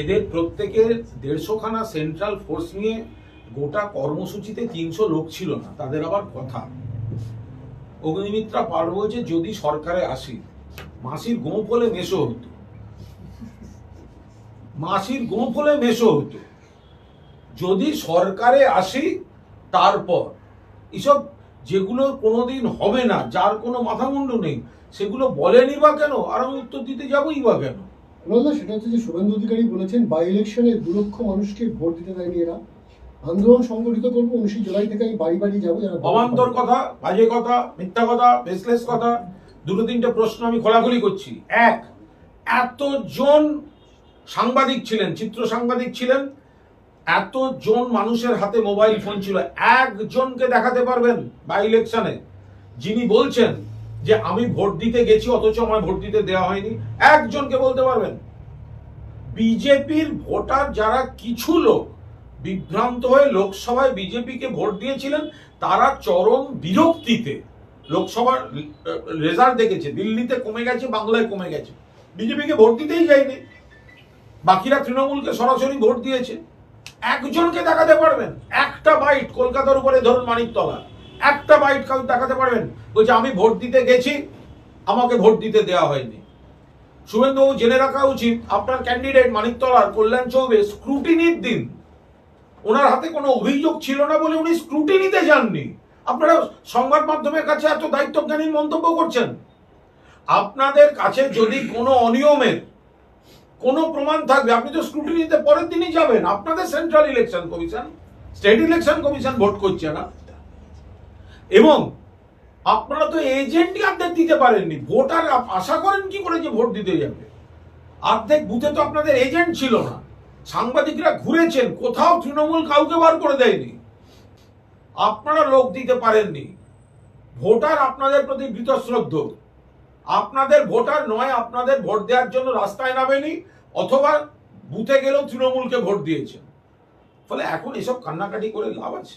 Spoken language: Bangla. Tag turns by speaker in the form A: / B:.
A: এদের প্রত্যেকের দেড়শোখানা সেন্ট্রাল ফোর্স নিয়ে গোটা কর্মসূচিতে তিনশো লোক ছিল না, তাদের আবার কথা। অগ্নিমিত্রা পার বলছে যদি সরকারে আসি, মাসির গোঁপ হলে মেশো হতো। মাসির গোঁপ হলে মেশো হতো। যদি সরকারে আসি, তারপর। এসব যেগুলো কোনোদিন হবে না, যার কোনো মাথামুন্ডু নেই, সেগুলো বলেনি বা কেন? আর আমি উত্তর দিতে যাবোই বা কেন?
B: বলল, সেটা হচ্ছে যে শুভেন্দু অধিকারী বলেছেন বাই ইলেকশনে দু লক্ষ মানুষকে ভোট দিতে দেয়নি এরা। আন্দোলন সংগঠিত করব উনিশে জুলাই থেকে আমি বাড়ি বাড়ি যাব, যারা
A: অবান্তর কথা, বাজে কথা, মিথ্যা কথা বেসলেস কথা, দুটো তিনটে প্রশ্ন আমি খোলাখুলি করছি। এক, এতজন সাংবাদিক ছিলেন, চিত্র সাংবাদিক ছিলেন, এতজন মানুষের হাতে মোবাইল ফোন ছিল। একজনকে দেখাতে পারবেন বাই ইলেকশনে যিনি বলছেন যে আমি ভোট দিতে গেছি, অথচ আমার ভোট দিতে দেওয়া হয়নি। একজনকে বলতে পারবেন? বিজেপির ভোটার যারা কিছু লোক বিভ্রান্ত হয়ে লোকসভায় বিজেপিকে ভোট দিয়েছিলেন, তারা চরম বিরক্তিতে লোকসভার রেজাল্ট দেখেছে। দিল্লিতে কমে গেছে, বাংলায় কমে গেছে। বিজেপিকে ভোট দিতেই যায়নি। বাকিরা তৃণমূলকে সরাসরি ভোট দিয়েছে। একজনকে দেখাতে পারবেন? একটা বাইট কলকাতার উপরে ধরুন মানিকতলা। একটা বাইট কাউ দেখাতে পারবেন। বলছে, আমি ভোট দিতে গেছি, আমাকে ভোট দিতে দেওয়া হয়নি। শুভেন্দুবাবু জেনে রাখা উচিত, আপনার ক্যান্ডিডেট মানিকতলার কল্যাণ চৌবে স্ক্রুটিনির দিন। ওনার হাতে কোনো অভিযোগ ছিল না বলে উনি স্ক্রুটিনিতে যাননি। আপনারা সংবাদ মাধ্যমের কাছে এত দায়িত্বজ্ঞানী মন্তব্য করছেন। আপনাদের কাছে যদি কোনো অনিয়মের কোনো প্রমাণ থাকবে, আপনি তো স্ক্রুটিনিতে পরের দিনই যাবেন। আপনাদের central election commission state election commission vote করছে না। এবং আপনারা তো এজেন্টই অর্ধেক দিতে পারেননি। ভোটার আশা করেন কি করে যে ভোট দিতে যাবে? অর্ধেক বুথে তো আপনাদের এজেন্ট ছিল না। সাংবাদিকরা ঘুরেছেন, কোথাও তৃণমূল কাউকে বার করে দেয়নি। আপনারা লোক দিতে পারেননি। ভোটার আপনাদের প্রতি বীতশ্রদ্ধ। আপনাদের ভোটার নয়, আপনাদের ভোট দেওয়ার জন্য রাস্তায় নামেনি, অথবা বুথে গেলেও তৃণমূলকে ভোট দিয়েছেন। ফলে এখন এসব কান্নাকাটি করে লাভ আছে।